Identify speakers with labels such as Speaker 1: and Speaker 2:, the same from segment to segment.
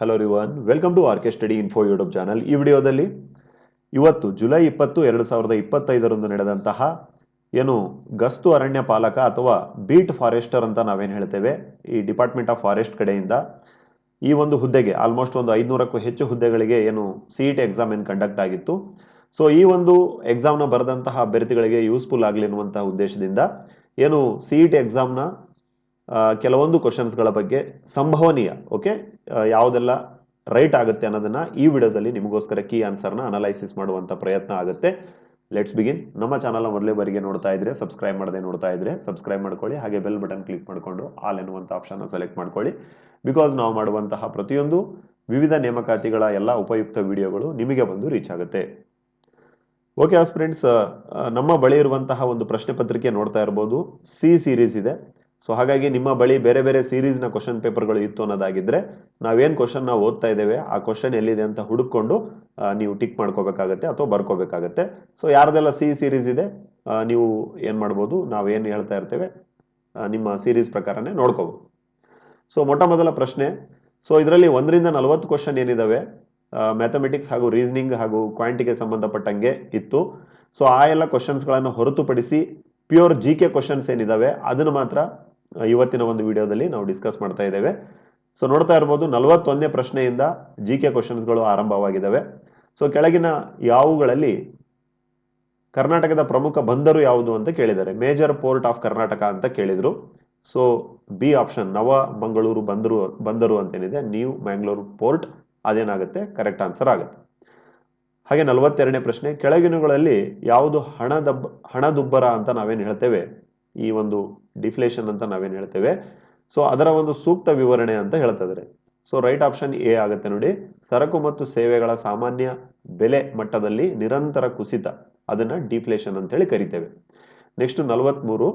Speaker 1: Hello ರಿವನ್ welcome to RK study info YouTube channel ಈ ವಿಡಿಯೋದಲ್ಲಿ ಇವತ್ತು ಜುಲೈ ಇಪ್ಪತ್ತು, ಎರಡು ಸಾವಿರದ ಇಪ್ಪತ್ತೈದರಂದು ನಡೆದಂತಹ ಏನು ಗಸ್ತು ಅರಣ್ಯ ಪಾಲಕ ಅಥವಾ ಬೀಟ್ ಫಾರೆಸ್ಟರ್ ಅಂತ ನಾವೇನು ಹೇಳ್ತೇವೆ, ಈ ಡಿಪಾರ್ಟ್ಮೆಂಟ್ ಆಫ್ ಫಾರೆಸ್ಟ್ ಕಡೆಯಿಂದ ಈ ಒಂದು ಹುದ್ದೆಗೆ ಆಲ್ಮೋಸ್ಟ್ ಒಂದು ಐದುನೂರಕ್ಕೂ ಹೆಚ್ಚು ಹುದ್ದೆಗಳಿಗೆ ಏನು ಸಿ ಇ ಟಿ ಎಕ್ಸಾಮ್ ಏನು ಕಂಡಕ್ಟ್ ಆಗಿತ್ತು. ಸೊ ಈ ಒಂದು ಎಕ್ಸಾಮ್ನ ಬರೆದಂತಹ ಅಭ್ಯರ್ಥಿಗಳಿಗೆ ಯೂಸ್ಫುಲ್ ಆಗಲಿ ಅನ್ನುವಂತಹ ಉದ್ದೇಶದಿಂದ ಏನು ಸಿ ಇ ಟಿ ಎಕ್ಸಾಮ್ನ ಕೆಲವೊಂದು ಕ್ವಶನ್ಸ್ಗಳ ಬಗ್ಗೆ ಸಂಭವನೀಯ ಓಕೆ ಯಾವುದೆಲ್ಲ ರೈಟ್ ಆಗುತ್ತೆ ಅನ್ನೋದನ್ನ ಈ ವಿಡಿಯೋದಲ್ಲಿ ನಿಮಗೋಸ್ಕರ ಕೀ ಆನ್ಸರ್ನ ಅನಲೈಸಿಸ್ ಮಾಡುವಂಥ ಪ್ರಯತ್ನ ಆಗುತ್ತೆ. ಲೆಟ್ಸ್ ಬಿಗಿನ್ ನಮ್ಮ ಚಾನಲ್ ಮೊದಲೇ ಬಾರಿಗೆ ನೋಡ್ತಾ ಇದ್ರೆ ಸಬ್ಸ್ಕ್ರೈಬ್ ಮಾಡದೆ ನೋಡ್ತಾ ಇದ್ರೆ ಸಬ್ಸ್ಕ್ರೈಬ್ ಮಾಡ್ಕೊಳ್ಳಿ, ಹಾಗೆ ಬೆಲ್ ಬಟನ್ ಕ್ಲಿಕ್ ಮಾಡಿಕೊಂಡು ಆಲ್ ಎನ್ನುವಂಥ ಆಪ್ಷನ್ನ ಸೆಲೆಕ್ಟ್ ಮಾಡ್ಕೊಳ್ಳಿ. ಬಿಕಾಸ್ ನಾವು ಮಾಡುವಂತಹ ಪ್ರತಿಯೊಂದು ವಿವಿಧ ನೇಮಕಾತಿಗಳ ಎಲ್ಲ ಉಪಯುಕ್ತ ವಿಡಿಯೋಗಳು ನಿಮಗೆ ಬಂದು ರೀಚ್ ಆಗುತ್ತೆ. ಓಕೆ ಫ್ರೆಂಡ್ಸ್ ನಮ್ಮ ಬಳಿ ಇರುವಂತಹ ಒಂದು ಪ್ರಶ್ನೆ ಪತ್ರಿಕೆ ನೋಡ್ತಾ ಇರ್ಬೋದು. ಸಿ ಸೀರೀಸ್ ಇದೆ. ಸೊ ಹಾಗಾಗಿ ನಿಮ್ಮ ಬಳಿ ಬೇರೆ ಬೇರೆ ಸೀರೀಸ್ನ ಕ್ವಶನ್ ಪೇಪರ್ಗಳು ಇತ್ತು ಅನ್ನೋದಾಗಿದ್ದರೆ ನಾವೇನು ಕ್ವಶನ್ ನಾವು ಓದ್ತಾ ಇದ್ದೇವೆ, ಆ ಕ್ವಶನ್ ಎಲ್ಲಿದೆ ಅಂತ ಹುಡುಕೊಂಡು ನೀವು ಟಿಕ್ ಮಾಡ್ಕೋಬೇಕಾಗತ್ತೆ ಅಥವಾ ಬರ್ಕೋಬೇಕಾಗತ್ತೆ. ಸೊ ಯಾರ್ದೆಲ್ಲ ಸಿ ಸೀರೀಸ್ ಇದೆ ನೀವು ಏನು ಮಾಡ್ಬೋದು, ನಾವೇನು ಹೇಳ್ತಾ ಇರ್ತೇವೆ ನಿಮ್ಮ ಸೀರೀಸ್ ಪ್ರಕಾರನೇ ನೋಡ್ಕೋಬೋದು. ಸೊ ಮೊಟ್ಟ ಮೊದಲ ಪ್ರಶ್ನೆ ಸೊ ಇದರಲ್ಲಿ ಒಂದರಿಂದ ನಲವತ್ತು ಕ್ವಶನ್ ಏನಿದ್ದಾವೆ ಮ್ಯಾಥಮೆಟಿಕ್ಸ್ ಹಾಗೂ ರೀಸನಿಂಗ್ ಹಾಗೂ ಕ್ವಾಂಟಿಗೆ ಸಂಬಂಧಪಟ್ಟಂಗೆ ಇತ್ತು. ಸೊ ಆ ಎಲ್ಲ ಕ್ವಶನ್ಸ್ಗಳನ್ನು ಹೊರತುಪಡಿಸಿ ಪ್ಯೂರ್ ಜಿ ಕೆ ಕ್ವಶನ್ಸ್ ಏನಿದ್ದಾವೆ ಅದನ್ನು ಮಾತ್ರ ಇವತ್ತಿನ ಒಂದು ವಿಡಿಯೋದಲ್ಲಿ ನಾವು ಡಿಸ್ಕಸ್ ಮಾಡ್ತಾ ಇದ್ದೇವೆ. ಸೊ ನೋಡ್ತಾ ಇರ್ಬೋದು ನಲವತ್ತೊಂದನೇ ಪ್ರಶ್ನೆಯಿಂದ ಜಿ ಕೆ ಕ್ವಶನ್ಸ್ಗಳು ಆರಂಭವಾಗಿದ್ದಾವೆ. ಸೊ ಕೆಳಗಿನ ಯಾವುಗಳಲ್ಲಿ ಕರ್ನಾಟಕದ ಪ್ರಮುಖ ಬಂದರು ಯಾವುದು ಅಂತ ಕೇಳಿದ್ದಾರೆ. ಮೇಜರ್ ಪೋರ್ಟ್ ಆಫ್ ಕರ್ನಾಟಕ ಅಂತ ಕೇಳಿದರು. ಸೊ ಬಿ ಆಪ್ಷನ್ ನವ ಮಂಗಳೂರು ಬಂದರು ಬಂದರು ಅಂತೇನಿದೆ. ನ್ಯೂ ಮ್ಯಾಂಗ್ಳೂರು ಪೋರ್ಟ್ ಅದೇನಾಗುತ್ತೆ? ಕರೆಕ್ಟ್ ಆನ್ಸರ್ ಆಗುತ್ತೆ. ಹಾಗೆ ನಲವತ್ತೆರಡನೇ ಪ್ರಶ್ನೆ ಕೆಳಗಿನಗಳಲ್ಲಿ ಯಾವುದು ಹಣದಬ್ಬ ಹಣದುಬ್ಬರ ಅಂತ ನಾವೇನು ಹೇಳ್ತೇವೆ? ಈ ಒಂದು ಡಿಫ್ಲೇಷನ್ ಅಂತ ನಾವೇನು ಹೇಳ್ತೇವೆ? ಸೊ ಅದರ ಒಂದು ಸೂಕ್ತ ವಿವರಣೆ ಅಂತ ಹೇಳ್ತಿದ್ದಾರೆ ಸೊ ರೈಟ್ ಆಪ್ಷನ್ ಎ ಆಗುತ್ತೆ ನೋಡಿ. ಸರಕು ಮತ್ತು ಸೇವೆಗಳ ಸಾಮಾನ್ಯ ಬೆಲೆ ಮಟ್ಟದಲ್ಲಿ ನಿರಂತರ ಕುಸಿತ. ಅದನ್ನ ಡಿಫ್ಲೇಷನ್ ಅಂತೇಳಿ ಕರಿತೇವೆ. ನೆಕ್ಸ್ಟ್ ನಲವತ್ತ್ಮೂರು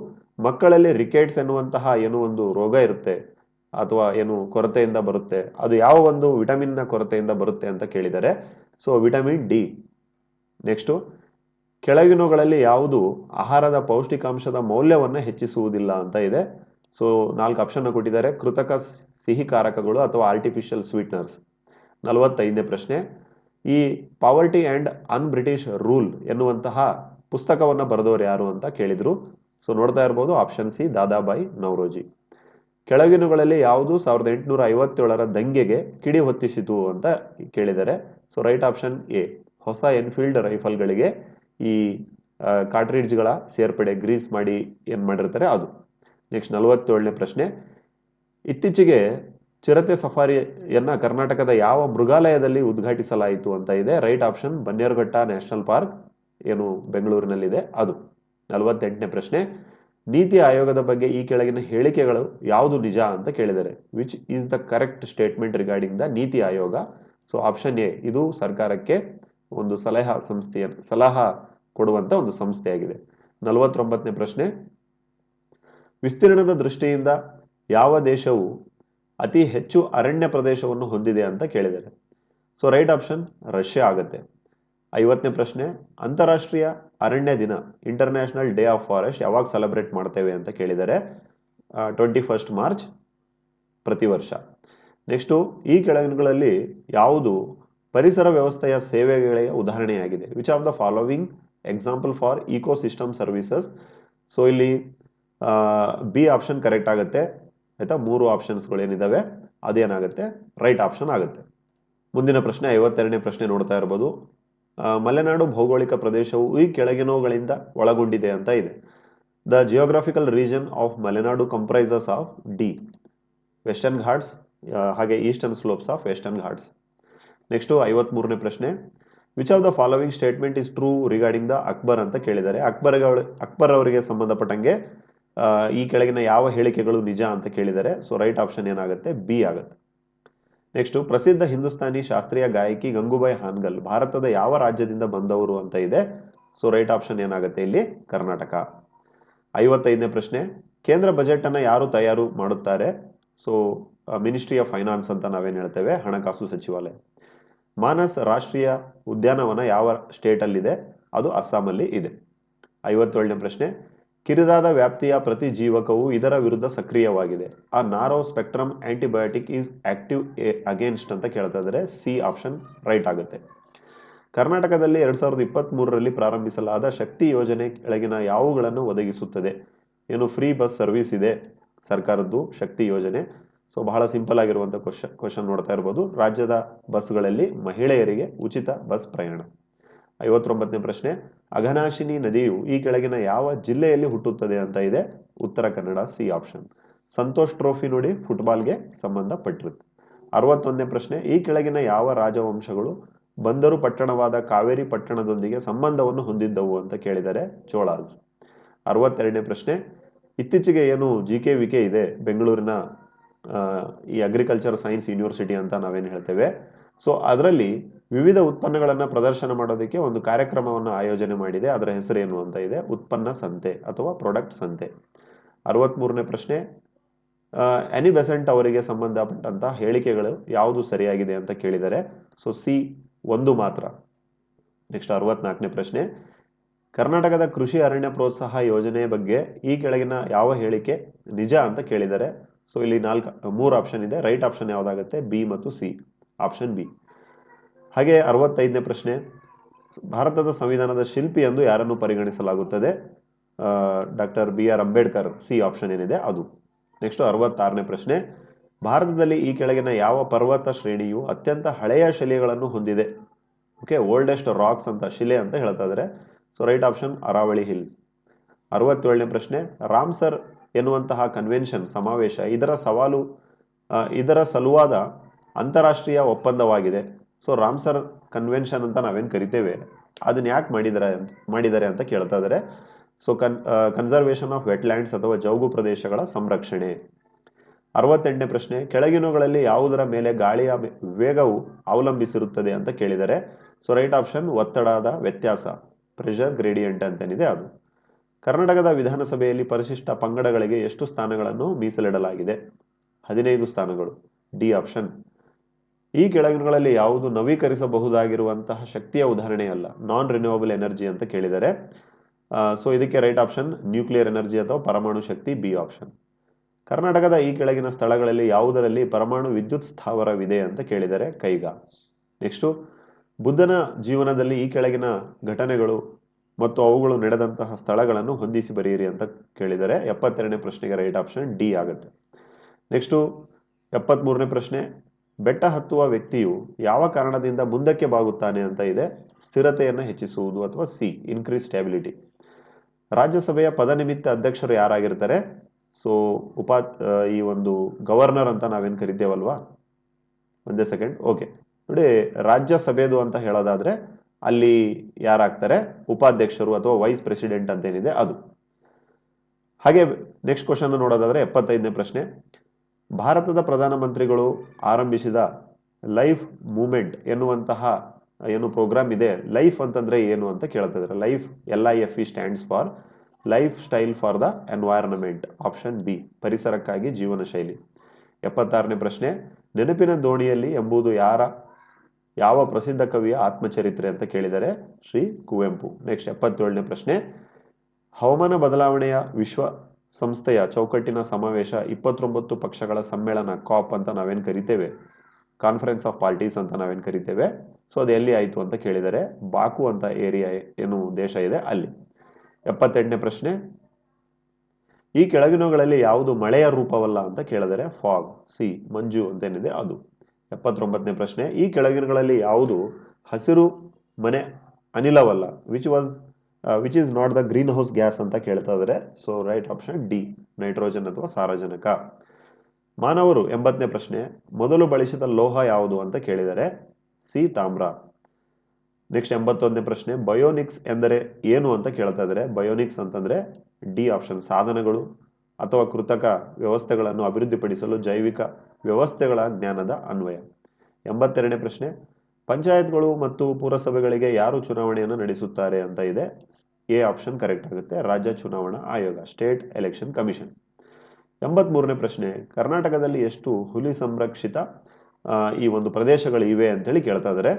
Speaker 1: ಮಕ್ಕಳಲ್ಲಿ ರಿಕೆಟ್ಸ್ ಎನ್ನುವಂತಹ ಏನು ಒಂದು ರೋಗ ಇರುತ್ತೆ ಅಥವಾ ಏನು ಕೊರತೆಯಿಂದ ಬರುತ್ತೆ, ಅದು ಯಾವ ಒಂದು ವಿಟಮಿನ್ನ ಕೊರತೆಯಿಂದ ಬರುತ್ತೆ ಅಂತ ಕೇಳಿದ್ದಾರೆ ಸೊ ವಿಟಮಿನ್ ಡಿ ನೆಕ್ಸ್ಟು ಕೆಳಗಿನವುಗಳಲ್ಲಿ ಯಾವುದು ಆಹಾರದ ಪೌಷ್ಟಿಕಾಂಶದ ಮೌಲ್ಯವನ್ನು ಹೆಚ್ಚಿಸುವುದಿಲ್ಲ ಅಂತ ಇದೆ. ಸೊ ನಾಲ್ಕು ಆಪ್ಷನ್ ಕೊಟ್ಟಿದ್ದಾರೆ. ಕೃತಕ ಸಿಹಿಕಾರಕಗಳು ಅಥವಾ ಆರ್ಟಿಫಿಷಿಯಲ್ ಸ್ವೀಟ್ನರ್ಸ್ ನಲವತ್ತೈದನೇ ಪ್ರಶ್ನೆ. ಈ poverty and un British rule ಎನ್ನುವಂತಹ ಪುಸ್ತಕವನ್ನು ಬರೆದವರು ಯಾರು ಅಂತ ಕೇಳಿದರು. ಸೊ ನೋಡ್ತಾ ಇರ್ಬೋದು. Option C Dadabhai Naoroji. ಕೆಳಗಿನಗಳಲ್ಲಿ ಯಾವುದು ಸಾವಿರದ ಎಂಟುನೂರ ಐವತ್ತೇಳರ ದಂಗೆಗೆ ಕಿಡಿ ಹೊತ್ತಿಸಿತು ಅಂತ ಕೇಳಿದ್ದಾರೆ. ಸೊ ರೈಟ್ ಆಪ್ಷನ್ ಎ ಹೊಸ ಎನ್ಫೀಲ್ಡ್ ರೈಫಲ್ಗಳಿಗೆ ಈ ಕಾರ್ಟ್ರಿಡ್ಜ್ಗಳ ಸೇರ್ಪಡೆ ಗ್ರೀಸ್ ಮಾಡಿ ಏನು ಮಾಡಿರ್ತಾರೆ ಅದು. ನೆಕ್ಸ್ಟ್ ನಲವತ್ತೇಳನೇ ಪ್ರಶ್ನೆ. ಇತ್ತೀಚೆಗೆ ಚಿರತೆ ಸಫಾರಿಯನ್ನು ಕರ್ನಾಟಕದ ಯಾವ ಮೃಗಾಲಯದಲ್ಲಿ ಉದ್ಘಾಟಿಸಲಾಯಿತು ಅಂತ ಇದೆ. Right option Bannerghatta national park ಏನು ಬೆಂಗಳೂರಿನಲ್ಲಿದೆ. ಅದು ನಲವತ್ತೆಂಟನೇ ಪ್ರಶ್ನೆ. ನೀತಿ ಆಯೋಗದ ಬಗ್ಗೆ ಈ ಕೆಳಗಿನ ಹೇಳಿಕೆಗಳು ಯಾವುದು ನಿಜ ಅಂತ ಕೇಳಿದ್ದಾರೆ which is the correct statement regarding the NITI Aayog? So option A ಇದು ಸರ್ಕಾರಕ್ಕೆ ಒಂದು ಸಲಹಾ ಸಂಸ್ಥೆಯ ಸಲಹಾ ಕೊಡುವಂತ ಒಂದು ಸಂಸ್ಥೆಯಾಗಿದೆ. ನಲವತ್ತೊಂಬತ್ತನೇ ಪ್ರಶ್ನೆ. ವಿಸ್ತೀರ್ಣದ ದೃಷ್ಟಿಯಿಂದ ಯಾವ ದೇಶವು ಅತಿ ಹೆಚ್ಚು ಅರಣ್ಯ ಪ್ರದೇಶವನ್ನು ಹೊಂದಿದೆ ಅಂತ ಕೇಳಿದ್ದಾರೆ. ಸೊ ರೈಟ್ ಆಪ್ಷನ್ ರಷ್ಯಾ ಆಗುತ್ತೆ. ಐವತ್ತನೇ ಪ್ರಶ್ನೆ, ಅಂತಾರಾಷ್ಟ್ರೀಯ ಅರಣ್ಯ ದಿನ ಇಂಟರ್ನ್ಯಾಷನಲ್ ಡೇ ಆಫ್ ಫಾರೆಸ್ಟ್ ಯಾವಾಗ ಸೆಲೆಬ್ರೇಟ್ ಮಾಡ್ತೇವೆ ಅಂತ ಕೇಳಿದ್ದಾರೆ. ಟ್ವೆಂಟಿ ಫಸ್ಟ್ ಮಾರ್ಚ್ ಪ್ರತಿ ವರ್ಷ. ನೆಕ್ಸ್ಟು ಈ ಕೆಳಗಿನಗಳಲ್ಲಿ ಯಾವುದು ಪರಿಸರ ವ್ಯವಸ್ಥೆಯ ಸೇವೆಗಳಿಗೆ ಉದಾಹರಣೆಯಾಗಿದೆ. Which are the following example for ecosystem services so ಇಲ್ಲಿ ಬಿ ಆಪ್ಷನ್ ಕರೆಕ್ಟ್ ಆಗುತ್ತೆ. ಆಯಿತಾ? ಮೂರು ಆಪ್ಷನ್ಸ್ಗಳು ಏನಿದಾವೆ ಅದೇನಾಗುತ್ತೆ ರೈಟ್ ಆಪ್ಷನ್ ಆಗುತ್ತೆ. ಮುಂದಿನ ಪ್ರಶ್ನೆ, ಐವತ್ತೆರಡನೇ ಪ್ರಶ್ನೆ ನೋಡ್ತಾ ಇರ್ಬೋದು. ಮಲೆನಾಡು ಭೌಗೋಳಿಕ ಪ್ರದೇಶವು ಈ ಕೆಳಗಿನವುಗಳಿಂದ ಒಳಗೊಂಡಿದೆ ಅಂತ ಇದೆ. The geographical region of Malenadu comprises of the Western Ghats ಹಾಗೆ eastern slopes of Western Ghats next ಐವತ್ಮೂರನೇ ಪ್ರಶ್ನೆ. Which of the following statement is true regarding the Akbar ಅಂತ ಕೇಳಿದ್ದಾರೆ. ಅಕ್ಬರ್ ಅಕ್ಬರ್ ಅವರಿಗೆ ಸಂಬಂಧಪಟ್ಟಂಗೆ ಈ ಕೆಳಗಿನ ಯಾವ ಹೇಳಿಕೆಗಳು ನಿಜ ಅಂತ ಕೇಳಿದ್ದಾರೆ. ಸೊ ರೈಟ್ ಆಪ್ಷನ್ ಏನಾಗುತ್ತೆ? ಬಿ ಆಗುತ್ತೆ. ನೆಕ್ಸ್ಟ್, ಪ್ರಸಿದ್ಧ ಹಿಂದೂಸ್ತಾನಿ ಶಾಸ್ತ್ರೀಯ ಗಾಯಕಿ ಗಂಗೂಬಾಯಿ ಹಾನ್ಗಲ್ ಭಾರತದ ಯಾವ ರಾಜ್ಯದಿಂದ ಬಂದವರು ಅಂತ ಇದೆ. ಸೊ ರೈಟ್ ಆಪ್ಷನ್ ಏನಾಗುತ್ತೆ ಇಲ್ಲಿ? ಕರ್ನಾಟಕ. ಐವತ್ತೈದನೇ ಪ್ರಶ್ನೆ, ಕೇಂದ್ರ ಬಜೆಟ್ ಅನ್ನ ಯಾರು ತಯಾರು ಮಾಡುತ್ತಾರೆ? ಸೊ ಮಿನಿಸ್ಟ್ರಿ ಆಫ್ ಫೈನಾನ್ಸ್ ಅಂತ ನಾವೇನು ಹೇಳ್ತೇವೆ? ಹಣಕಾಸು ಸಚಿವಾಲಯ. ಮಾನಸ್ ರಾಷ್ಟ್ರೀಯ ಉದ್ಯಾನವನ ಯಾವ ಸ್ಟೇಟ್ ಅಲ್ಲಿದೆ ಅದು ಅಸ್ಸಾಮಲ್ಲಿ ಇದೆ. ಐವತ್ತೇಳನೇ ಪ್ರಶ್ನೆ. ಕಿರಿದಾದ ವ್ಯಾಪ್ತಿಯ ಪ್ರತಿ ಜೀವಕವು ಇದರ ವಿರುದ್ಧ ಸಕ್ರಿಯವಾಗಿದೆ. A narrow spectrum antibiotic is active against ಅಂತ ಕೇಳ್ತಾ ಇದ್ದರೆ. ಸಿ ಆಪ್ಷನ್ ರೈಟ್ ಆಗುತ್ತೆ. ಕರ್ನಾಟಕದಲ್ಲಿ ಎರಡು ಸಾವಿರದ ಇಪ್ಪತ್ತ್ಮೂರರಲ್ಲಿ ಪ್ರಾರಂಭಿಸಲಾದ ಶಕ್ತಿ ಯೋಜನೆ ಕೆಳಗಿನ ಯಾವುಗಳನ್ನು ಒದಗಿಸುತ್ತದೆ? ಏನು ಫ್ರೀ ಬಸ್ ಸರ್ವಿಸ್ ಇದೆ? ಸರ್ಕಾರದ್ದು ಶಕ್ತಿ ಯೋಜನೆ. ಸೊ ಬಹಳ ಸಿಂಪಲ್ ಆಗಿರುವಂಥ ಕ್ವಶನ್ ಕ್ವಶನ್ ನೋಡ್ತಾ ಇರ್ಬೋದು. ರಾಜ್ಯದ ಬಸ್ಗಳಲ್ಲಿ ಮಹಿಳೆಯರಿಗೆ ಉಚಿತ ಬಸ್ ಪ್ರಯಾಣ. ಐವತ್ತೊಂಬತ್ತನೇ ಪ್ರಶ್ನೆ, ಅಘನಾಶಿನಿ ನದಿಯು ಈ ಕೆಳಗಿನ ಯಾವ ಜಿಲ್ಲೆಯಲ್ಲಿ ಹುಟ್ಟುತ್ತದೆ ಅಂತ ಇದೆ? Uttara Kannada C option Santosh trophy ನೋಡಿ ಫುಟ್ಬಾಲ್ಗೆ ಸಂಬಂಧಪಟ್ಟಿರುತ್ತೆ. ಅರವತ್ತೊಂದನೇ ಪ್ರಶ್ನೆ, ಈ ಕೆಳಗಿನ ಯಾವ ರಾಜವಂಶಗಳು ಬಂದರು ಪಟ್ಟಣವಾದ ಕಾವೇರಿ ಪಟ್ಟಣದೊಂದಿಗೆ ಸಂಬಂಧವನ್ನು ಹೊಂದಿದ್ದವು ಅಂತ ಕೇಳಿದರೆ ಚೋಳಾಸ್. ಅರವತ್ತೆರಡನೇ ಪ್ರಶ್ನೆ, ಇತ್ತೀಚೆಗೆ ಏನು ಜಿ ಕೆ ವಿ ಕೆ ಇದೆ, ಬೆಂಗಳೂರಿನ ಈ ಅಗ್ರಿಕಲ್ಚರ್ ಸೈನ್ಸ್ ಯೂನಿವರ್ಸಿಟಿ ಅಂತ ನಾವೇನು ಹೇಳ್ತೇವೆ. ಸೊ ಅದರಲ್ಲಿ ವಿವಿಧ ಉತ್ಪನ್ನಗಳನ್ನು ಪ್ರದರ್ಶನ ಮಾಡೋದಕ್ಕೆ ಒಂದು ಕಾರ್ಯಕ್ರಮವನ್ನು ಆಯೋಜನೆ ಮಾಡಿದೆ. ಅದರ ಹೆಸರೇನು ಅಂತ ಇದೆ? ಉತ್ಪನ್ನ ಸಂತೆ ಅಥವಾ ಪ್ರಾಡಕ್ಟ್ ಸಂತೆ. ಅರವತ್ತ್ಮೂರನೇ ಪ್ರಶ್ನೆ ಅನಿ ಬೆಸೆಂಟ್ ಅವರಿಗೆ ಸಂಬಂಧಪಟ್ಟಂತಹ ಹೇಳಿಕೆಗಳು ಯಾವುದು ಸರಿಯಾಗಿದೆ ಅಂತ ಕೇಳಿದರೆ ಸೊ ಸಿ ಒಂದು ಮಾತ್ರ. ನೆಕ್ಸ್ಟ್ ಅರವತ್ನಾಲ್ಕನೇ ಪ್ರಶ್ನೆ, ಕರ್ನಾಟಕದ ಕೃಷಿ ಅರಣ್ಯ ಪ್ರೋತ್ಸಾಹ ಯೋಜನೆ ಬಗ್ಗೆ ಈ ಕೆಳಗಿನ ಯಾವ ಹೇಳಿಕೆ ನಿಜ ಅಂತ ಕೇಳಿದರೆ ಸೊ ಇಲ್ಲಿ ನಾಲ್ಕು, ಮೂರು ಆಪ್ಷನ್ ಇದೆ. ರೈಟ್ ಆಪ್ಷನ್ ಯಾವುದಾಗುತ್ತೆ? ಬಿ ಮತ್ತು ಸಿ ಆಪ್ಷನ್ ಬಿ ಹಾಗೆ ಅರವತ್ತೈದನೇ ಪ್ರಶ್ನೆ. ಭಾರತದ ಸಂವಿಧಾನದ ಶಿಲ್ಪಿ ಎಂದು ಯಾರನ್ನು ಪರಿಗಣಿಸಲಾಗುತ್ತದೆ? Doctor B R Ambedkar C option ಏನಿದೆ? ಅದು. ನೆಕ್ಸ್ಟ್ ಅರವತ್ತಾರನೇ ಪ್ರಶ್ನೆ. ಭಾರತದಲ್ಲಿ ಈ ಕೆಳಗಿನ ಯಾವ ಪರ್ವತ ಶ್ರೇಣಿಯು ಅತ್ಯಂತ ಹಳೆಯ ಶಿಲೆಗಳನ್ನು ಹೊಂದಿದೆ? ಓಕೆ ಓಲ್ಡೆಸ್ಟ್ ರಾಕ್ಸ್ ಅಂತ, ಶಿಲೆ ಅಂತ ಹೇಳ್ತಾ ಇದ್ದಾರೆ so right option Aravalli hills ಅರವತ್ತೇಳನೇ ಪ್ರಶ್ನೆ. ರಾಮ್ಸರ್ ಎನ್ನುವಂತಹ ಕನ್ವೆನ್ಷನ್ ಸಮಾವೇಶ ಇದರ ಸವಾಲು ಇದರ ಸಲುವಾದ ಅಂತಾರಾಷ್ಟ್ರೀಯ ಒಪ್ಪಂದವಾಗಿದೆ. ಸೊ ರಾಮ್ಸರ್ ಕನ್ವೆನ್ಷನ್ ಅಂತ ನಾವೇನು ಕರಿತೇವೆ? ಅದನ್ನ ಯಾಕೆ ಮಾಡಿದರೆ ಮಾಡಿದ್ದಾರೆ ಅಂತ ಕೇಳ್ತಾ ಇದ್ದಾರೆ ಸೊ ಕನ್ ಕನ್ಸರ್ವೇಷನ್ ಆಫ್ ವೆಟ್ಲ್ಯಾಂಡ್ಸ್ ಅಥವಾ ಜೌಗು ಪ್ರದೇಶಗಳ ಸಂರಕ್ಷಣೆ. ಅರವತ್ತೆಂಟನೇ ಪ್ರಶ್ನೆ, ಕೆಳಗಿನವುಗಳಲ್ಲಿ ಯಾವುದರ ಮೇಲೆ ಗಾಳಿಯ ವೇಗವು ಅವಲಂಬಿಸಿರುತ್ತದೆ ಅಂತ ಕೇಳಿದರೆ ಸೊ ರೈಟ್ ಆಪ್ಷನ್ ಒತ್ತಡದ ವ್ಯತ್ಯಾಸ ಪ್ರೆಷರ್ ಗ್ರೇಡಿಯಂಟ್ ಅಂತೇನಿದೆ ಅದು. ಕರ್ನಾಟಕದ ವಿಧಾನಸಭೆಯಲ್ಲಿ ಪರಿಶಿಷ್ಟ ಪಂಗಡಗಳಿಗೆ ಎಷ್ಟು ಸ್ಥಾನಗಳನ್ನು ಮೀಸಲಿಡಲಾಗಿದೆ? ಹದಿನೈದು ಸ್ಥಾನಗಳು. D option. ಈ ಕೆಳಗಿನಗಳಲ್ಲಿ ಯಾವುದು ನವೀಕರಿಸಬಹುದಾಗಿರುವಂತಹ ಶಕ್ತಿಯ ಉದಾಹರಣೆಯಲ್ಲ ನಾನ್ ರಿನ್ಯೂವಬಲ್ ಎನರ್ಜಿ ಅಂತ ಕೇಳಿದರೆ. ಸೊ ಇದಕ್ಕೆ ರೈಟ್ ಆಪ್ಷನ್, ನ್ಯೂಕ್ಲಿಯರ್ ಎನರ್ಜಿ ಅಥವಾ ಪರಮಾಣು ಶಕ್ತಿ ಬಿ ಆಪ್ಷನ್. ಕರ್ನಾಟಕದ ಈ ಕೆಳಗಿನ ಸ್ಥಳಗಳಲ್ಲಿ ಯಾವುದರಲ್ಲಿ ಪರಮಾಣು ವಿದ್ಯುತ್ ಸ್ಥಾವರವಿದೆ ಅಂತ ಕೇಳಿದರೆ ಕೈಗಾ. ನೆಕ್ಸ್ಟು, ಬುದ್ಧನ ಜೀವನದಲ್ಲಿ ಈ ಕೆಳಗಿನ ಘಟನೆಗಳು ಮತ್ತು ಅವುಗಳು ನಡೆದಂತಹ ಸ್ಥಳಗಳನ್ನು ಹೊಂದಿಸಿ ಬರೆಯಿರಿ ಅಂತ ಕೇಳಿದರೆ ಎಪ್ಪತ್ತೆರಡನೇ ಪ್ರಶ್ನೆಗೆ ರೈಟ್ ಆಪ್ಷನ್ ಡಿ ಆಗುತ್ತೆ. ನೆಕ್ಸ್ಟು ಎಪ್ಪತ್ಮೂರನೇ ಪ್ರಶ್ನೆ, ಬೆಟ್ಟ ಹತ್ತುವ ವ್ಯಕ್ತಿಯು ಯಾವ ಕಾರಣದಿಂದ ಮುಂದಕ್ಕೆ ಬಾಗುತ್ತಾನೆ ಅಂತ ಇದೆ? ಸ್ಥಿರತೆಯನ್ನು ಹೆಚ್ಚಿಸುವುದು ಅಥವಾ ಸಿ ಇನ್ಕ್ರೀಸ್ ಸ್ಟೆಬಿಲಿಟಿ ರಾಜ್ಯಸಭೆಯ ಪದನಿಮಿತ್ತ ಅಧ್ಯಕ್ಷರು ಯಾರಾಗಿರ್ತಾರೆ? ಸೊ, ಉಪಾ ಈ ಒಂದು ಗವರ್ನರ್ ಅಂತ ನಾವೇನು ಕರಿತೇವಲ್ವಾ? ಒಂದೇ ಸೆಕೆಂಡ್, ಓಕೆ. ನೋಡಿ, ರಾಜ್ಯಸಭೆದು ಅಂತ ಹೇಳೋದಾದ್ರೆ ಅಲ್ಲಿ ಯಾರಾಗ್ತಾರೆ? ಉಪಾಧ್ಯಕ್ಷರು ಅಥವಾ ವೈಸ್ ಪ್ರೆಸಿಡೆಂಟ್ ಅಂತ ಏನಿದೆ ಅದು. ಹಾಗೆ ನೆಕ್ಸ್ಟ್ ಕ್ವಶನ್ ನೋಡೋದಾದ್ರೆ ಎಪ್ಪತ್ತೈದನೇ ಪ್ರಶ್ನೆ. ಭಾರತದ ಪ್ರಧಾನಮಂತ್ರಿಗಳು ಆರಂಭಿಸಿದ ಲೈಫ್ ಮೂಮೆಂಟ್ ಎನ್ನುವಂತಹ ಏನು ಪ್ರೋಗ್ರಾಮ್ ಇದೆ ಲೈಫ್ ಅಂತಂದ್ರೆ ಏನು ಅಂತ ಕೇಳ್ತಾ ಇದ್ದಾರೆ. Life L I F E stands for lifestyle for the environment option B ಪರಿಸರಕ್ಕಾಗಿ ಜೀವನ ಶೈಲಿ ಎಪ್ಪತ್ತಾರನೇ ಪ್ರಶ್ನೆ, ನೆನಪಿನ ದೋಣಿಯಲ್ಲಿ ಎಂಬುದು ಯಾರ? ಯಾವ ಪ್ರಸಿದ್ಧ ಕವಿಯ ಆತ್ಮಚರಿತ್ರೆ ಅಂತ ಕೇಳಿದರೆ ಶ್ರೀ ಕುವೆಂಪು. ನೆಕ್ಸ್ಟ್ ಎಪ್ಪತ್ತೇಳನೇ ಪ್ರಶ್ನೆ. ಹವಾಮಾನ ಬದಲಾವಣೆಯ ವಿಶ್ವ ಸಂಸ್ಥೆಯ ಚೌಕಟ್ಟಿನ ಸಮಾವೇಶ ಇಪ್ಪತ್ತೊಂಬತ್ತು ಪಕ್ಷಗಳ ಸಮ್ಮೇಳನ ಕಾಪ್ ಅಂತ ನಾವೇನು ಕರಿತೇವೆ? ಕಾನ್ಫರೆನ್ಸ್ ಆಫ್ ಪಾರ್ಟೀಸ್ ಅಂತ ನಾವೇನು ಕರಿತೇವೆ? ಸೊ ಅದು ಎಲ್ಲಿ ಆಯಿತು ಅಂತ ಕೇಳಿದರೆ ಬಾಕು ಅಂತ ಏರಿಯಾ ಏನು ದೇಶ ಇದೆ ಅಲ್ಲಿ. ಎಪ್ಪತ್ತೆಂಟನೇ ಪ್ರಶ್ನೆ. ಈ ಕೆಳಗಿನಗಳಲ್ಲಿ ಯಾವುದು ಮಳೆಯ ರೂಪವಲ್ಲ ಅಂತ ಕೇಳಿದರೆ ಫಾಗ್ ಸಿ ಮಂಜು ಅಂತೇನಿದೆ ಅದು. ಎಪ್ಪತ್ತೊಂಬತ್ತನೇ ಪ್ರಶ್ನೆ, ಈ ಕೆಳಗಿನಗಳಲ್ಲಿ ಯಾವುದು? ಹಸಿರು ಮನೆ ಅನಿಲವಲ್ಲ which was which is not the greenhouse gas ಅಂತ ಕೇಳ್ತಾ ಇದ್ದಾರೆ so right option D nitrogen ಅಥವಾ ಸಾರಜನಕ. ಮಾನವರು, ಎಂಬತ್ತನೇ ಪ್ರಶ್ನೆ, ಮೊದಲು ಬಳಸಿದ ಲೋಹ ಯಾವುದು ಅಂತ ಕೇಳಿದರೆ, ಸಿ, ತಾಮ್ರ. ನೆಕ್ಸ್ಟ್ ಎಂಬತ್ತೊಂದನೇ ಪ್ರಶ್ನೆ ಬಯೋನಿಕ್ಸ್ ಎಂದರೆ ಏನು ಅಂತ ಕೇಳ್ತಾ ಇದ್ದಾರೆ ಬಯೋನಿಕ್ಸ್ ಅಂತಂದ್ರೆ ಡಿ ಆಪ್ಷನ್ ಸಾಧನಗಳು. ಅಥವಾ ಕೃತಕ ವ್ಯವಸ್ಥೆಗಳನ್ನು ಅಭಿವೃದ್ಧಿಪಡಿಸಲು ಜೈವಿಕ ವ್ಯವಸ್ಥೆಗಳ ಜ್ಞಾನದ ಅನ್ವಯ. ಎಂಬತ್ತೆರಡನೇ ಪ್ರಶ್ನೆ, ಪಂಚಾಯತ್ಗಳು ಮತ್ತು ಪುರಸಭೆಗಳಿಗೆ ಯಾರು ಚುನಾವಣೆಯನ್ನು ನಡೆಸುತ್ತಾರೆ ಅಂತ ಇದೆ. ಎ ಆಪ್ಷನ್ ಕರೆಕ್ಟ್ ಆಗುತ್ತೆ. ರಾಜ್ಯ ಚುನಾವಣಾ ಆಯೋಗ, ಸ್ಟೇಟ್ ಎಲೆಕ್ಷನ್ ಕಮಿಷನ್. ಎಂಬತ್ಮೂರನೇ ಪ್ರಶ್ನೆ, ಕರ್ನಾಟಕದಲ್ಲಿ ಎಷ್ಟು ಹುಲಿ ಸಂರಕ್ಷಿತ ಈ ಒಂದು ಪ್ರದೇಶಗಳು ಇವೆ ಅಂತೇಳಿ ಕೇಳ್ತಾ ಇದ್ದಾರೆ.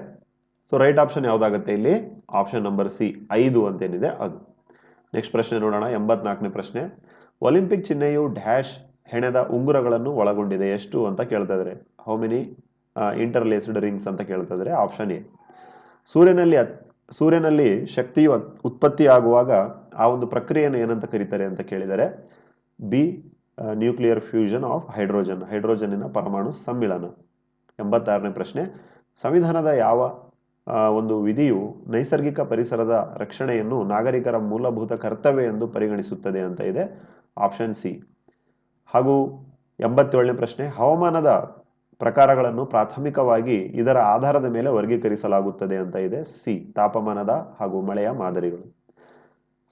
Speaker 1: ಸೊ ರೈಟ್ ಆಪ್ಷನ್ ಯಾವುದಾಗುತ್ತೆ ಇಲ್ಲಿ? ಆಪ್ಷನ್ ನಂಬರ್ ಸಿ ಐದು ಅಂತೇನಿದೆ ಅದು. ನೆಕ್ಸ್ಟ್ ಪ್ರಶ್ನೆ ನೋಡೋಣ. ಎಂಬತ್ನಾಲ್ಕನೇ ಪ್ರಶ್ನೆ ಒಲಿಂಪಿಕ್ ಚಿಹ್ನೆಯು ಡ್ಯಾಶ್ ಹೆಣೆದ ಉಂಗುರಗಳನ್ನು ಒಳಗೊಂಡಿದೆ. ಎಷ್ಟು ಅಂತ ಕೇಳ್ತಾ ಇದ್ದಾರೆ. ಹೌ ಮೆನಿ ಇಂಟರ್ಲೇಸ್ಡ್ ರಿಂಗ್ಸ್ ಅಂತ ಕೇಳ್ತಾ ಇದ್ದಾರೆ. ಆಪ್ಷನ್ ಎ ಸೂರ್ಯನಲ್ಲಿ ಸೂರ್ಯನಲ್ಲಿ ಶಕ್ತಿಯು ಉತ್ಪತ್ತಿಯಾಗುವಾಗ ಆ ಒಂದು ಪ್ರಕ್ರಿಯೆಯನ್ನು ಏನಂತ ಕರೀತಾರೆ ಅಂತ ಕೇಳಿದರೆ B nuclear fusion of hydrogen ಹೈಡ್ರೋಜನ್ನಿನ ಪರಮಾಣು ಸಮ್ಮಿಳನ. ಎಂಬತ್ತಾರನೇ ಪ್ರಶ್ನೆ. ಸಂವಿಧಾನದ ಯಾವ ಒಂದು ವಿಧಿಯು ನೈಸರ್ಗಿಕ ಪರಿಸರದ ರಕ್ಷಣೆಯನ್ನು ನಾಗರಿಕರ ಮೂಲಭೂತ ಕರ್ತವ್ಯ ಎಂದು ಪರಿಗಣಿಸುತ್ತದೆ ಅಂತ ಇದೆ. ಆಪ್ಷನ್ ಸಿ ಹಾಗೂ ಎಂಬತ್ತೇಳನೇ ಪ್ರಶ್ನೆ, ಹವಾಮಾನದ ಪ್ರಕಾರಗಳನ್ನು ಪ್ರಾಥಮಿಕವಾಗಿ ಇದರ ಆಧಾರದ ಮೇಲೆ ವರ್ಗೀಕರಿಸಲಾಗುತ್ತದೆ ಅಂತ ಇದೆ. ಸಿ ತಾಪಮಾನದ ಹಾಗೂ ಮಳೆಯ ಮಾದರಿಗಳು.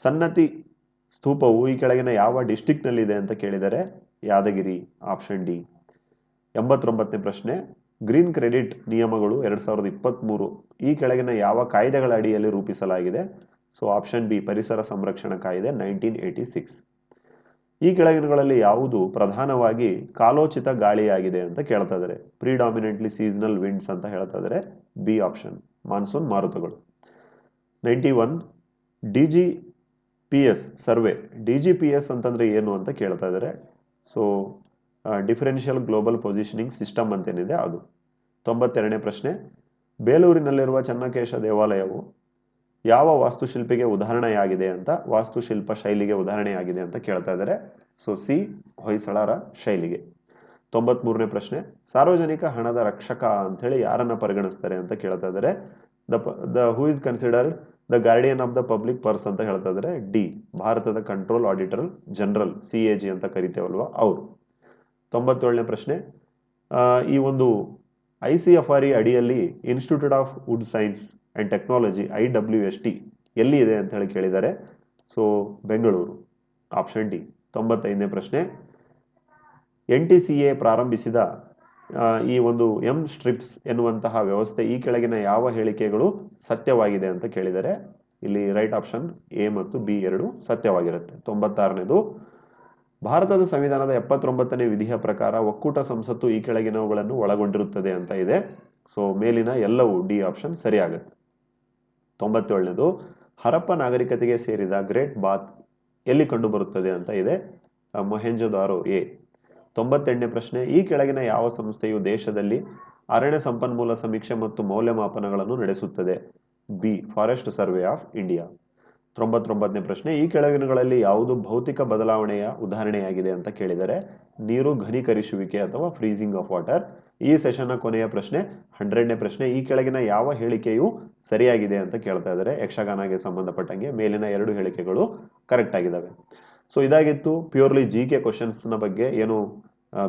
Speaker 1: ಸನ್ನತಿ ಸ್ತೂಪವು ಈ ಕೆಳಗಿನ ಯಾವ ಡಿಸ್ಟಿಕ್ನಲ್ಲಿದೆ ಅಂತ ಕೇಳಿದರೆ ಯಾದಗಿರಿ ಆಪ್ಷನ್ ಡಿ ಎಂಬತ್ತೊಂಬತ್ತನೇ ಪ್ರಶ್ನೆ, ಗ್ರೀನ್ ಕ್ರೆಡಿಟ್ ನಿಯಮಗಳು ಎರಡು ಸಾವಿರದ ಇಪ್ಪತ್ತ್ಮೂರು ಈ ಕೆಳಗಿನ ಯಾವ ಕಾಯ್ದೆಗಳ ಅಡಿಯಲ್ಲಿ ರೂಪಿಸಲಾಗಿದೆ? ಸೊ ಆಪ್ಷನ್ ಬಿ ಪರಿಸರ ಸಂರಕ್ಷಣಾ ಕಾಯ್ದೆ ನೈನ್ಟೀನ್ ಏಯ್ಟಿ ಸಿಕ್ಸ್ ಈ ಕೆಳಗಿನಗಳಲ್ಲಿ ಯಾವುದು ಪ್ರಧಾನವಾಗಿ ಕಾಲೋಚಿತ ಗಾಳಿಯಾಗಿದೆ ಅಂತ ಕೇಳ್ತಾ ಇದ್ದಾರೆ ಪ್ರಿಡಾಮಿನೆಂಟ್ಲಿ ಸೀಸನಲ್ ವಿಂಡ್ಸ್ ಅಂತ ಹೇಳ್ತಾ ಇದ್ದಾರೆ ಬಿ ಆಪ್ಷನ್ ಮಾನ್ಸೂನ್ ಮಾರುತಗಳು. Ninety one D G P S survey D G P S ಅಂತಂದ್ರೆ ಏನು ಅಂತ ಕೇಳ್ತಾ ಇದ್ದಾರೆ so differential global positioning system ಅಂತೇನಿದೆ ಅದು. ತೊಂಬತ್ತೆರಡನೇ ಪ್ರಶ್ನೆ, ಬೇಲೂರಿನಲ್ಲಿರುವ ಚನ್ನಕೇಶ ದೇವಾಲಯವು ಯಾವ ವಾಸ್ತುಶಿಲ್ಪಿಗೆ ಉದಾಹರಣೆಯಾಗಿದೆ ಅಂತ, ವಾಸ್ತುಶಿಲ್ಪ ಶೈಲಿಗೆ ಉದಾಹರಣೆಯಾಗಿದೆ ಅಂತ ಕೇಳ್ತಾ ಇದ್ದಾರೆ. ಸೊ ಸಿ ಹೊಯ್ಸಳರ ಶೈಲಿಗೆ. ತೊಂಬತ್ಮೂರನೇ ಪ್ರಶ್ನೆ, ಸಾರ್ವಜನಿಕ ಹಣದ ರಕ್ಷಕ ಅಂತೇಳಿ ಯಾರನ್ನ ಪರಿಗಣಿಸ್ತಾರೆ ಅಂತ ಕೇಳ್ತಾ ಇದ್ದಾರೆ. The the who is considered the guardian of the public purse ಅಂತ ಹೇಳ್ತಾ ಇದ್ದಾರೆ. ಡಿ ಭಾರತದ control auditor general C A G ಅಂತ ಕರಿತೇವಲ್ವಾ? ಅವರು. ತೊಂಬತ್ತೇಳನೇ ಪ್ರಶ್ನೆ ಈ ಒಂದು I C F R E ಅಡಿಯಲ್ಲಿ institute of wood science and technology I W S T ಎಲ್ಲಿ ಇದೆ ಅಂತ ಹೇಳಿ ಕೇಳಿದ್ದಾರೆ. ಸೊ ಬೆಂಗಳೂರು ಆಪ್ಷನ್ ಡಿ ತೊಂಬತ್ತೈದನೇ ಪ್ರಶ್ನೆ. ಎನ್ ಟಿ ಸಿ ಎ ಪ್ರಾರಂಭಿಸಿದ ಈ ಒಂದು ಎಂ ಸ್ಟ್ರಿಪ್ಸ್ ಎನ್ನುವಂತಹ ವ್ಯವಸ್ಥೆ ಈ ಕೆಳಗಿನ ಯಾವ ಹೇಳಿಕೆಗಳು ಸತ್ಯವಾಗಿದೆ ಅಂತ ಕೇಳಿದರೆ ಇಲ್ಲಿ ರೈಟ್ ಆಪ್ಷನ್ ಎ ಮತ್ತು ಬಿ ಎರಡು ಸತ್ಯವಾಗಿರುತ್ತೆ. ತೊಂಬತ್ತಾರನೇದು, ಭಾರತದ ಸಂವಿಧಾನದ ಎಪ್ಪತ್ತೊಂಬತ್ತನೇ ವಿಧಿಯ ಪ್ರಕಾರ ಒಕ್ಕೂಟ ಸಂಸತ್ತು ಈ ಕೆಳಗಿನವುಗಳನ್ನು ಒಳಗೊಂಡಿರುತ್ತದೆ ಅಂತ ಇದೆ. ಸೊ ಮೇಲಿನ ಎಲ್ಲವೂ ಡಿ ಆಪ್ಷನ್ ಸರಿಯಾಗುತ್ತೆ. ತೊಂಬತ್ತೇಳನೇದು ಹರಪ್ಪ ನಾಗರಿಕತೆಗೆ ಸೇರಿದ ಗ್ರೇಟ್ ಬಾತ್ ಎಲ್ಲಿ ಕಂಡುಬರುತ್ತದೆ ಅಂತ ಇದೆ ಮೊಹೆಂಜೋದಾರೋ ಎ. ತೊಂಬತ್ತೆಂಟನೇ ಪ್ರಶ್ನೆ, ಈ ಕೆಳಗಿನ ಯಾವ ಸಂಸ್ಥೆಯು ದೇಶದಲ್ಲಿ ಅರಣ್ಯ ಸಂಪನ್ಮೂಲ ಸಮೀಕ್ಷೆ ಮತ್ತು ಮೌಲ್ಯಮಾಪನಗಳನ್ನು ನಡೆಸುತ್ತದೆ? B, forest survey of India. ತೊಂಬತ್ತೊಂಬತ್ತನೇ ಪ್ರಶ್ನೆ, ಈ ಕೆಳಗಿನಗಳಲ್ಲಿ ಯಾವುದು ಭೌತಿಕ ಬದಲಾವಣೆಯ ಉದಾಹರಣೆಯಾಗಿದೆ ಅಂತ ಕೇಳಿದರೆ, ನೀರು ಘನೀಕರಿಸುವಿಕೆ ಅಥವಾ ಫ್ರೀಸಿಂಗ್ ಆಫ್ ವಾಟರ್ ಈ ಸೆಷನ್ನ ಕೊನೆಯ ಪ್ರಶ್ನೆ ಹಂಡ್ರೆಡ್ನೇ ಪ್ರಶ್ನೆ, ಈ ಕೆಳಗಿನ ಯಾವ ಹೇಳಿಕೆಯು ಸರಿಯಾಗಿದೆ ಅಂತ ಕೇಳ್ತಾ ಇದ್ದಾರೆ. ಯಕ್ಷಗಾನಗೆ ಸಂಬಂಧಪಟ್ಟಂಗೆ ಮೇಲಿನ ಎರಡು ಹೇಳಿಕೆಗಳು ಕರೆಕ್ಟ್ ಆಗಿದ್ದಾವೆ. ಸೊ ಇದಾಗಿತ್ತು ಪ್ಯೂರ್ಲಿ ಜಿ ಕೆ ಕ್ವಶನ್ಸ್ನ ಬಗ್ಗೆ. ಏನು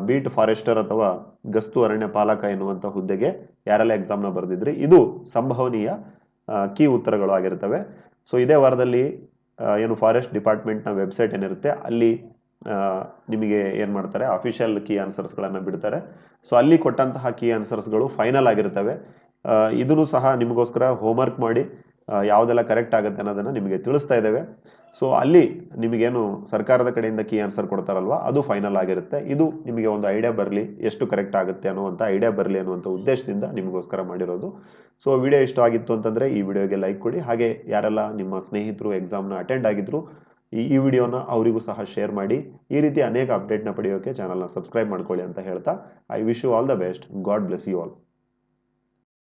Speaker 1: ಬೀಟ್ ಫಾರೆಸ್ಟರ್ ಅಥವಾ ಗಸ್ತು ಅರಣ್ಯ ಪಾಲಕ ಎನ್ನುವಂಥ ಹುದ್ದೆಗೆ ಯಾರೆಲ್ಲ ಎಕ್ಸಾಮ್ನ ಬರೆದಿದ್ರಿ? ಇದು ಸಂಭವನೀಯ ಕೀ ಉತ್ತರಗಳು ಆಗಿರ್ತವೆ. ಸೊ ಇದೇ ವಾರದಲ್ಲಿ ಏನು ಫಾರೆಸ್ಟ್ ಡಿಪಾರ್ಟ್ಮೆಂಟ್ನ ವೆಬ್ಸೈಟ್ ಏನಿರುತ್ತೆ, ಅಲ್ಲಿ ನಿಮಗೆ ಏನು ಮಾಡ್ತಾರೆ ಅಫಿಷಿಯಲ್ ಕೀ ಆನ್ಸರ್ಸ್ಗಳನ್ನು ಬಿಡ್ತಾರೆ. ಸೊ ಅಲ್ಲಿ ಕೊಟ್ಟಂತಹ ಕೀ ಆನ್ಸರ್ಸ್ಗಳು ಫೈನಲ್ ಆಗಿರ್ತವೆ. ಇದನ್ನು ಸಹ ನಿಮಗೋಸ್ಕರ ಹೋಮ್ವರ್ಕ್ ಮಾಡಿ ಆ, ಯಾವುದೆಲ್ಲ ಕರೆಕ್ಟ್ ಆಗುತ್ತೆ ಅನ್ನೋದನ್ನು ನಿಮಗೆ ತಿಳಿಸ್ತಾ ಇದ್ದೇವೆ. ಸೊ ಅಲ್ಲಿ ನಿಮಗೇನು ಸರ್ಕಾರದ ಕಡೆಯಿಂದ ಕೀ ಆನ್ಸರ್ ಕೊಡ್ತಾರಲ್ವ ಅದು ಫೈನಲ್ ಆಗಿರುತ್ತೆ. ಇದು ನಿಮಗೆ ಒಂದು ಐಡಿಯಾ ಬರಲಿ ಎಷ್ಟು ಕರೆಕ್ಟ್ ಆಗುತ್ತೆ ಅನ್ನುವಂಥ ಐಡಿಯಾ ಬರಲಿ ಅನ್ನುವಂಥ ಉದ್ದೇಶದಿಂದ ನಿಮಗೋಸ್ಕರ ಮಾಡಿರೋದು. ಸೊ ವಿಡಿಯೋ ಇಷ್ಟ ಆಗಿತ್ತು ಅಂತಂದರೆ ಈ ವಿಡಿಯೋಗೆ ಲೈಕ್ ಕೊಡಿ. ಹಾಗೆ ಯಾರೆಲ್ಲ ನಿಮ್ಮ ಸ್ನೇಹಿತರು ಎಕ್ಸಾಮ್ನ ಅಟೆಂಡ್ ಆಗಿದ್ರು ಈ ವಿಡಿಯೋನ ಅವರಿಗೂ ಸಹ ಶೇರ್ ಮಾಡಿ. ಈ ರೀತಿ ಅನೇಕ ಅಪ್ಡೇಟ್ನ ಪಡೆಯೋಕೆ ಚಾನಲ್ನ ಸಬ್ಸ್ಕ್ರೈಬ್ ಮಾಡ್ಕೊಳ್ಳಿ ಅಂತ ಹೇಳ್ತಾ. I wish you all the best God bless you all